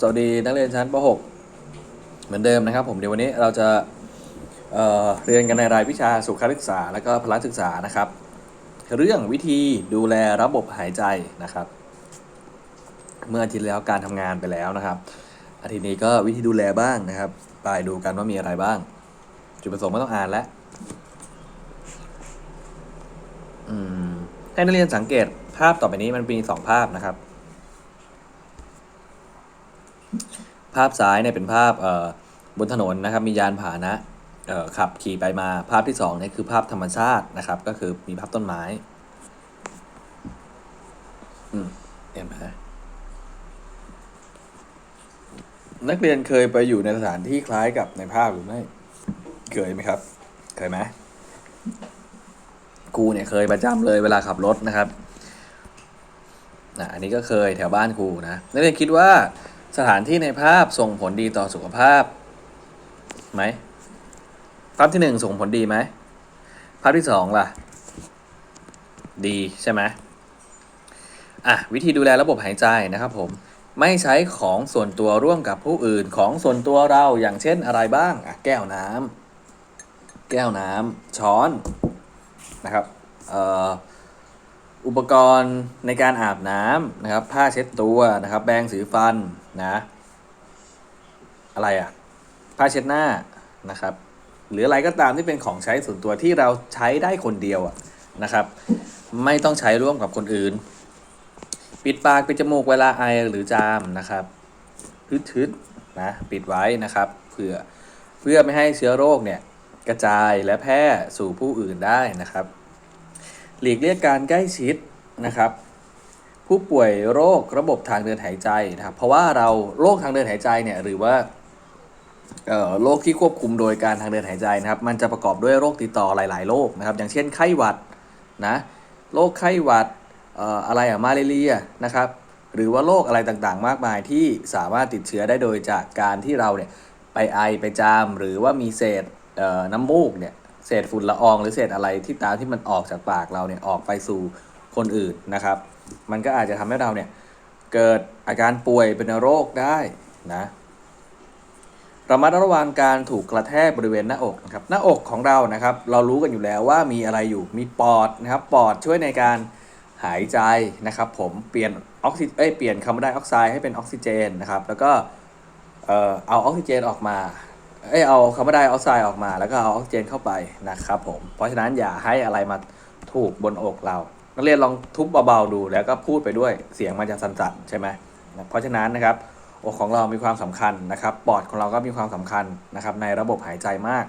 สวัสดีนักเรียนชั้นป .6 เหมือนเดิมนะครับ ผมเดี๋ยววันนี้เราจะเเรียนกันในรายวิชาสุขศึกษาและก็พละศึกษานะครับ เรื่องวิธีดูแลระบบหายใจนะครับ เมื่ออาทิตย์แล้วการทำงานไปแล้วนะครับ อาทิตย์นี้ก็วิธีดูแลบ้างนะครับไปดูกันว่ามีอะไรบ้าง จุดประสงค์ไม่ต้องอ่านแล้วให้นักเรียนสังเกตภาพต่อไปนี้มันมีสองภาพนะครับ ภาพซ้ายเนี่ยเป็นภาพบนถนนนะครับมียานพาหนะขับขี่ไปมาภาพที่สองเนี่ยคือภาพธรรมชาตินะครับ ก็คือมีภาพต้นไม้อืมเห็นไหมนักเรียนเคยไปอยู่ในสถานที่คล้ายกับในภาพหรือไม่ เคยไหมครับ เคยไหมครูเนี่ยเคยประจำเลยเวลาขับรถนะครับอะอันนี้ก็เคยแถวบ้านครูนะนักเรียนคิดว่า สถานที่ในภาพส่งผลดีต่อสุขภาพไหมภาพที่หนึ่งส่งผลดีไหมภาพที่สองล่ะ ดีใช่ไหมอะวิธีดูแลระบบหายใจนะครับผมไม่ใช้ของส่วนตัวร่วมกับผู้อื่นของส่วนตัวเราอย่างเช่นอะไรบ้างอะแก้วน้ำแก้วน้ำช้อนนะครับอุปกรณ์ในการอาบน้ำนะครับ ผ้าเช็ดตัวนะครับแบรงสีฟัน นะ อะไรอะผ้าเช็ดหน้านะครับ หรืออะไรก็ตามที่เป็นของใช้ส่วนตัวที่เราใช้ได้คนเดียวอะนะครับ ไม่ต้องใช้ร่วมกับคนอื่น ปิดปากปิดจมูกเวลาไอหรือจามนะครับทึดๆนะปิดไว้นะครับเพื่อเพื่อไม่ให้เชื้อโรคเนี่ยกระจายและแพร่สู่ผู้อื่นได้นะครับ หลีกเลี่ยงการใกล้ชิดนะครับ ผู้ป่วยโรคระบบทางเดินหายใจนะครับ เพราะว่าเราโรคทางเดินหายใจเนี่ยหรือว่าโรคที่ควบคุมโดยการทางเดินหายใจนะครับ มันจะประกอบด้วยโรคติดต่อหลาย ๆ โรคนะครับ อย่างเช่นไข้หวัดนะโรคไข้หวัดอะไรอะมาเรียนะครับ หรือว่าโรคอะไรต่างๆ มากมายที่สามารถติดเชื้อได้โดยจากการที่เราเนี่ยไปไอไปจาม หรือว่ามีเศษเน้ำมูกเนี่ยเศษฝุ่นละออง หรือเศษอะไรที่ตามที่มันออกจากปากเราเนี่ยออกไปสู่คนอื่นนะครับ มันก็อาจจะทำให้เราเนี่ยเกิดอาการป่วยเป็นโรคได้นะระมัดระวังการถูกกระแทกบริเวณหน้าอกนะครับหน้าอกของเรานะครับ เรารู้กันอยู่แล้วว่ามีอะไรอยู่มีปอดนะครับปอดช่วยในการหายใจนะครับ ผมเปลี่ยนออกซิเอ้ยเปลี่ยนคาร์บอนไดออกไซด์ให้เป็นออกซิเจนนะครับ แล้วก็เอ่อเอาออกซิเจนออกมาเอ้ยเอาคาร์บอนไดออกไซด์ออกมา แล้วก็เอาออกซิเจนเข้าไปนะครับผมเพราะฉะนั้นอย่าให้อะไรมาถูกบนอกเรา นักเรียนลองทุบเบาๆดูแล้วก็พูดไปด้วยเสียงมันจะสั่นๆใช่ไหมเพราะฉะนั้นนะครับอกของเรามีความสำคัญนะครับปอดของเราก็มีความสำคัญนะครับในระบบหายใจมาก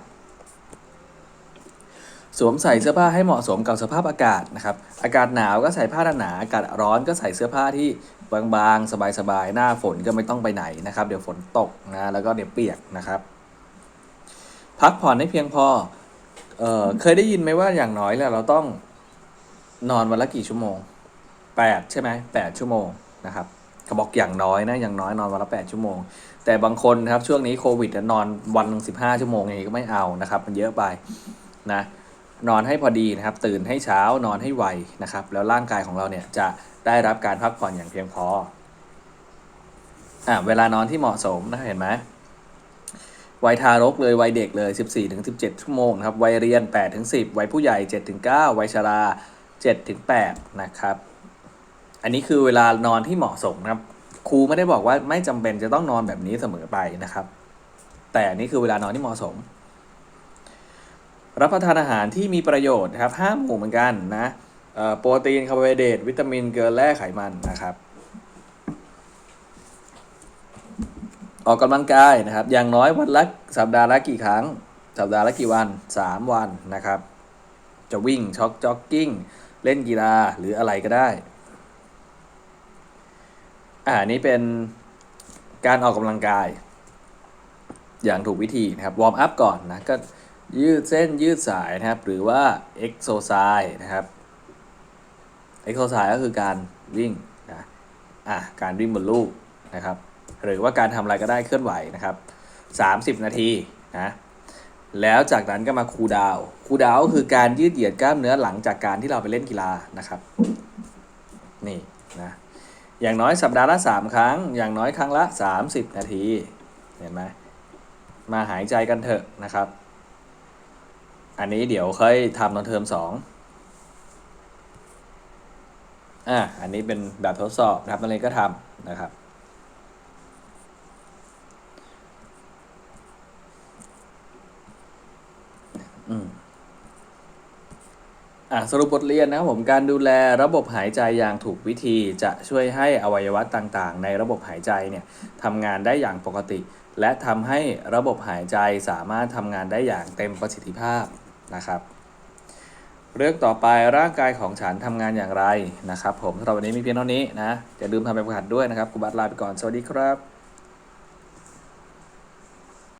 สวมใส่เสื้อผ้าให้เหมาะสมกับสภาพอากาศนะครับอากาศหนาวก็ใส่ผ้าหนาอากาศร้อนก็ใส่เสื้อผ้าที่บางๆ สบายๆ หน้าฝนก็ไม่ต้องไปไหนนะครับ เดี๋ยวฝนตกนะแล้วก็เดี๋ยวเปียกนะครับ พักผ่อนให้เพียงพอเออเคยได้ยินไหมว่าอย่างน้อยแล้วเราต้อง นอนวันละกี่ชั่วโมงแปดใช่ไหมแปดชั่วโมงนะครับเขาบอกอย่างน้อยนะอย่างน้อยนอนวันละแปดชั่วโมง แต่บางคนนะครับช่วงนี้โควิดนอนวันหนึ่งสิบห้าชั่วโมงอย่างนี้ก็ไม่เอานะครับ มันเยอะไปนะนอนให้พอดีนะครับ ตื่นให้เช้านอนให้ไวนะครับ แล้วร่างกายของเราเนี่ยจะได้รับการพักผ่อนอย่างเพียงพออะเวลานอนที่เหมาะสมนะเห็นไหมวัยทารกเลยวัยเด็กเลย 14ถึง17 ชั่วโมงนะครับวัยเรียน8ถึง10 วัยผู้ใหญ่7ถึง9วัยชรา 7ถึง8นะครับ อันนี้คือเวลานอนที่เหมาะสมนะครับ ครูไม่ได้บอกว่าไม่จำเป็นจะต้องนอนแบบนี้เสมอไปนะครับ แต่นี่คือเวลานอนที่เหมาะสม รับประทานอาหารที่มีประโยชน์ครับห้าหมู่เหมือนกันนะโปรตีนคาร์โบไฮเดรตวิตามินเกลือแร่ไขมันนะครับ ออกกำลังกายนะครับ อย่างน้อยวันละสัปดาห์ละกี่ครั้ง สัปดาห์ละกี่วัน 3 วันนะครับ จะวิ่งช็อกจ็อกกิ้ง เล่นกีฬาหรืออะไรก็ได้ อ่านี่เป็นการออกกำลังกาย อย่างถูกวิธีนะครับ วอร์มอัพก่อนนะ ก็ยืดเส้นยืดสายนะครับ หรือว่าเอ็กโซไซส์นะครับเอ็กโซไซส์ก็คือการวิ่งนะอะการวิ่งบนลูกนะครับ หรือว่าการทำอะไรก็ได้เคลื่อนไหวนะครับ 30 นาทีนะ แล้วจากนั้นก็มาคูลดาวคูลดาวก็คือการยืดเหยียดกล้ามเนื้อหลังจากการที่เราไปเล่นกีฬานะครับ นี่นะ อย่างน้อยสัปดาห์ละ 3 ครั้ง อย่างน้อยครั้งละ 30 นาที เห็นไหมมาหายใจกันเถอะนะครับ อันนี้เดี๋ยวค่อยทำตอนเทอมสองอะอันนี้เป็นแบบทดสอบนะครับนักเรียนก็ทำนะครับ อะสรุปบทเรียนนะครับผมการดูแลระบบหายใจอย่างถูกวิธีจะช่วยให้อวัยวะต่างๆ ในระบบหายใจเนี่ยทำงานได้อย่างปกติ และทำให้ระบบหายใจสามารถทำงานได้อย่างเต็มประสิทธิภาพนะครับ เรื่องต่อไปร่างกายของฉันทำงานอย่างไรนะครับ ผมสำหรับวันนี้มีเพียงเท่านี้นะอย่าลืมทำแบบหัดด้วยนะครับครูบัตลาไปก่อนสวัสดีครับ